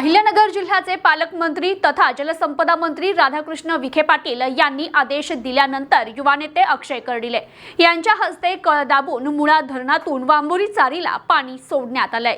अहिल्यानगर जिल्ह्याचे पालकमंत्री तथा जलसंपदा मंत्री राधाकृष्ण विखे पाटील यांनी आदेश दिल्यानंतर युवा नेते अक्षय कर्डिले यांच्या हस्ते कळ दाबून मुळा धरणातून वांबोरी चारीला पाणी सोडण्यात आलंय.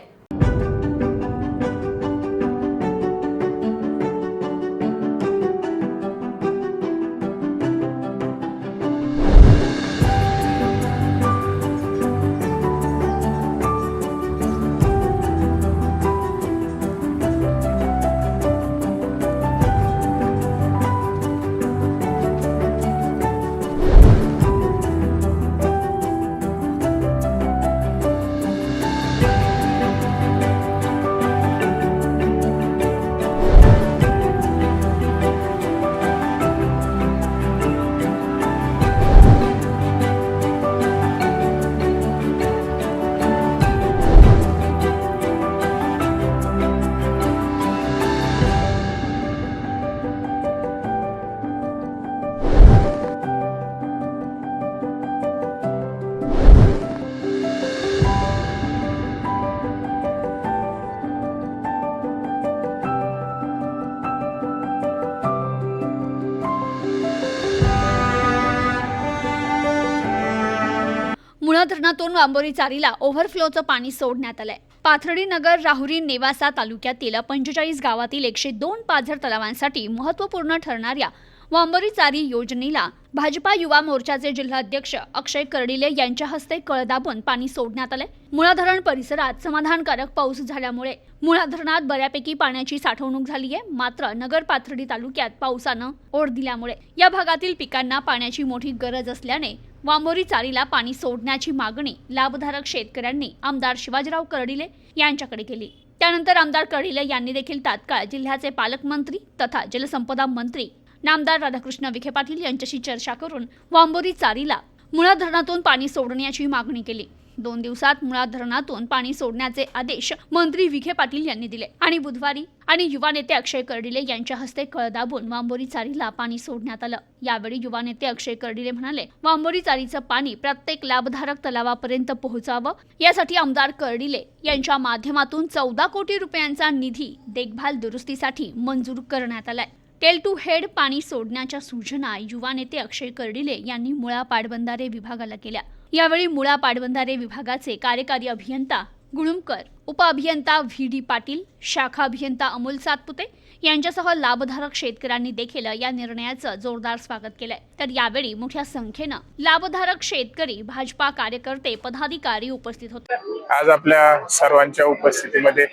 मुळा धरणातून वांबोरी चारीला ओव्हरफ्लोचं पाणी सोडण्यात आलंय. पाथर्डी नगर राहुरी नेवासा तालुक्यातील पंचेचाळीस गावातील एकशे दोन पाझर तलावांसाठी महत्त्वपूर्ण ठरणाऱ्या वांबोरी चारी योजनेला भाजपा युवा मोर्चाचे जिल्हाध्यक्ष अक्षय कर्डिले यांच्या हस्ते कळ दाबून पाणी सोडण्यात आलंय. मुळा धरण परिसरात समाधानकारक पाऊस झाल्यामुळे मुळा धरणात बऱ्यापैकी पाण्याची साठवणूक झाली आहे. मात्र नगर पाथर्डी तालुक्यात पावसानं ओढ दिल्यामुळे या भागातील पिकांना पाण्याची मोठी गरज असल्याने वांबोरी चारीला पाणी सोडण्याची मागणी लाभधारक शेतकऱ्यांनी आमदार शिवाजीराव कर्डिले यांच्याकडे केली. त्यानंतर आमदार कर्डिले यांनी देखील तात्काळ जिल्ह्याचे पालकमंत्री तथा जलसंपदा मंत्री नामदार राधाकृष्ण विखे पाटील यांच्याशी चर्चा करून वांबोरी चारीला मुळा धरणातून पाणी सोडण्याची मागणी केली. दोन दिवसात मुळा धरणातून पाणी सोडण्याचे आदेश मंत्री विखे पाटील यांनी दिले. आणि बुधवारी आणि युवा नेते अक्षय कर्डिले यांच्या हस्ते कळ दाबून वांबोरी चारीला पाणी सोडण्यात आलं. यावेळी युवा नेते अक्षय कर्डिले म्हणाले वांबोरी चारीचं पाणी प्रत्येक लाभधारक तलावापर्यंत पोहोचावं. यासाठी आमदार कर्डिले यांच्या माध्यमातून चौदा कोटी रुपयांचा निधी देखभाल दुरुस्तीसाठी मंजूर करण्यात आलाय. टेल टू हेड पाणी सोडण्याच्या सूचना युवा नेते अक्षय कर्डिले यांनी मुळा पाटबंधारे विभागाला केल्या. यावेळी मुळा पाटबंधारे विभागाचे कार्यकारी अभियंता गुळुमकर उपअभियंता व्ही डी पाटील शाखा अभियंता अमोल सातपुते यांच्यासह लाभधारक शेतकऱ्यांनी देखील या निर्णयाचं जोरदार स्वागत केलंय. तर यावेळी मोठ्या संख्येनं लाभधारक शेतकरी भाजपा कार्यकर्ते पदाधिकारी उपस्थित होते. आज आपल्या सर्वांच्या उपस्थितीमध्ये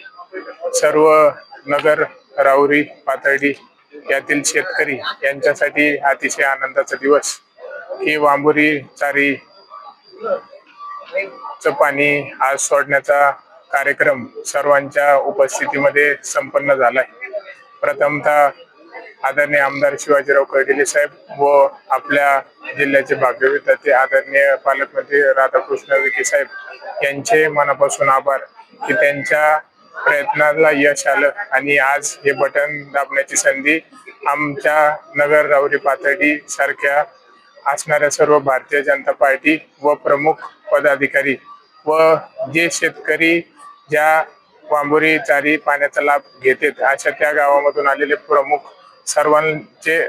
सर्व नगर राऊरी पाथर्डी यातील शेतकरी यांच्यासाठी अतिशय आनंदाचा दिवस. ही वांबुरी चारी च पाणी आज सोडण्याचा कार्यक्रम सर्वांच्या उपस्थितीमध्ये संपन्न झालाय. प्रथमतः आदरणीय आमदार शिवाजीराव कर्डिले साहेब व आपल्या जिल्ह्याचे भाग्यविधाते आदरणीय पालकमंत्री राधाकृष्ण विखे साहेब यांचे मनापासून आभार की त्यांच्या प्रयत्नाला यश आलं आणि आज हे बटन दाबण्याची संधी आमच्या नगर रावरी पातळी सारख्या असणाऱ्या सर्व भारतीय जनता पार्टी व प्रमुख पदाधिकारी व जे शेतकरी ज्या वांबोरी चारी पाण्याचा लाभ घेतात अशा त्या गावामधून आलेले प्रमुख सर्वांचे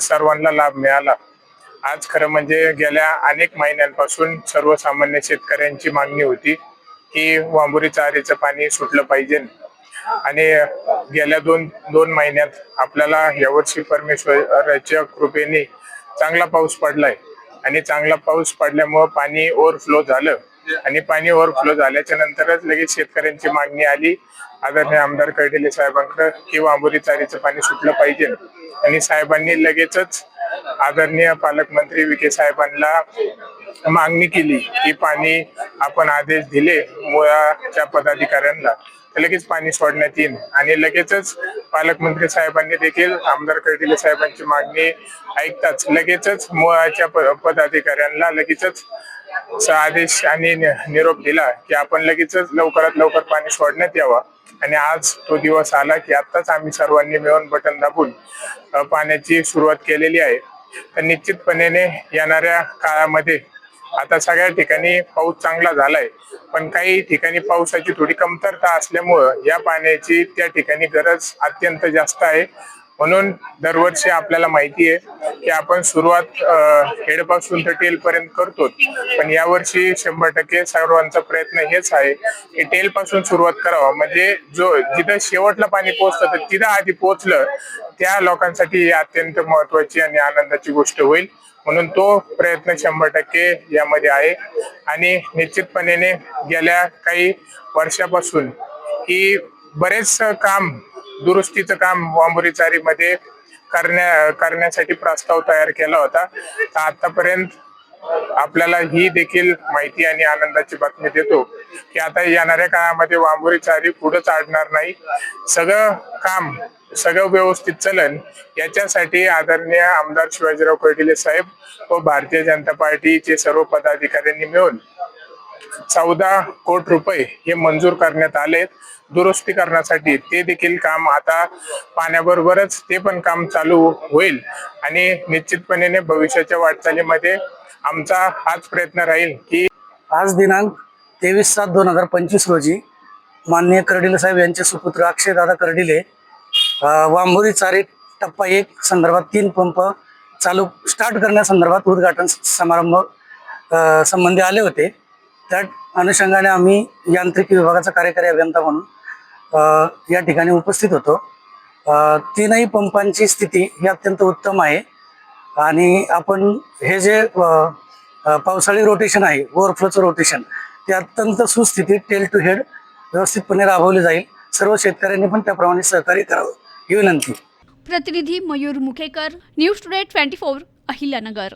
सर्वांना लाभ मिळाला. आज खरं म्हणजे गेल्या अनेक महिन्यांपासून सर्वसामान्य शेतकऱ्यांची मागणी होती की वांबोरी चारीचं पाणी सुटलं पाहिजे. आणि गेल्या दोन दोन महिन्यात आपल्याला यावर्षी परमेश्वराच्या कृपेने चांगला पाऊस पडलाय. आणि चांगला पाऊस पडल्यामुळं पाणी ओव्हरफ्लो झालं. आणि पाणी ओव्हरफ्लो झाल्याच्या नंतरच लगेच शेतकऱ्यांची मागणी आली. आदरणीय आमदार कर्डिले साहेबांकडे की वांबोरी चारीचं पाणी सुटलं पाहिजे. आणि साहेबांनी लगेचच आदरणीय पालकमंत्री विखे साहेबांना मागणी केली की पाणी आपण आदेश दिले मुळाच्या पदाधिकाऱ्यांना. लगेच पाणी सोडण्यात येईल. आणि लगेचच पालकमंत्री साहेबांनी देखील आमदार कर्डिले साहेबांची मागणी ऐकताच लगेचच मुळाच्या पदाधिकाऱ्यांना लगेचच आदेश आणि नि- निरोप दिला की आपण लगेचच लवकरात लवकर पाणी सोडण्यात यावा. आणि आज तो दिवस आला की आताच आम्ही सर्वांनी मिळून बटन दाबून पाण्याची सुरुवात केलेली आहे. तर निश्चितपणे येणाऱ्या काळामध्ये आता सगळ्या ठिकाणी पाऊस चांगला झालाय पण काही ठिकाणी पावसाची थोडी कमतरता असल्यामुळं या पाण्याची त्या ठिकाणी गरज अत्यंत जास्त आहे. म्हणून दरवर्षी आपल्याला माहिती आहे की आपण सुरुवात हेडपासून तर टेल पर्यंत करतो पण यावर्षी शंभर टक्के सर्वांचा प्रयत्न हेच आहे की टेल पासून सुरुवात करावा. म्हणजे जो जिथं शेवटला पाणी पोहोचतं तर तिथं आधी पोहोचलं त्या लोकांसाठी अत्यंत महत्वाची आणि आनंदाची गोष्ट होईल. म्हणून तो प्रयत्न शंभर टक्के यामध्ये आहे. आणि निश्चितपणे गेल्या काही वर्षापासून की बरेच काम दुरुस्तीचं काम वांबुरी चारीमध्ये करण्या करण्यासाठी प्रस्ताव तयार केला होता. तर आतापर्यंत आपल्याला ही देखील माहिती आणि आनंदाची बातमी देतो. की आता येणाऱ्या काळामध्ये वांबोरी चारी पुढे आडणार नाही. सगळं काम सगळं व्यवस्थित चलन याच्यासाठी आदरणीय आमदार शिवाजीराव कर्डिले साहेब व भारतीय जनता पार्टीचे सर्व पदाधिकाऱ्यांनी मिळून चौदा कोटी रुपये हे मंजूर करण्यात आले दुरुस्ती करण्यासाठी ते देखील काम आता पाण्याबरोबरच ते पण काम चालू होईल आणि निश्चितपणे भविष्याच्या वाटचालीमध्ये आमचा हाच प्रयत्न राहील की आज दिनांक तेवीस सात दोन हजार पंचवीस रोजी माननीय कर्डिले साहेब यांचे सुपुत्र अक्षयदादा कर्डिले अ, वांबोरी चारी टप्पा एक संदर्भात तीन पंप चालू स्टार्ट करण्यासंदर्भात उद्घाटन समारंभ संबंधी आले होते. त्या अनुषंगाने आम्ही यांत्रिकी विभागाचा कार्यकारी अभियंता म्हणून या ठिकाणी उपस्थित होतो. तीनही पंपांची स्थिती ही अत्यंत उत्तम आहे आणि आपण हे जे पावसाळी रोटेशन आहे ओव्हरफ्लोचं रोटेशन ते अत्यंत सुस्थितीत टेल टू हेड व्यवस्थितपणे राबवले जाईल. सर्व शेतकऱ्यांनी पण त्याप्रमाणे सहकार्य करावं. ही विनंती. प्रतिनिधी Mayur Mukhekar news today twenty four Ahilyanagar.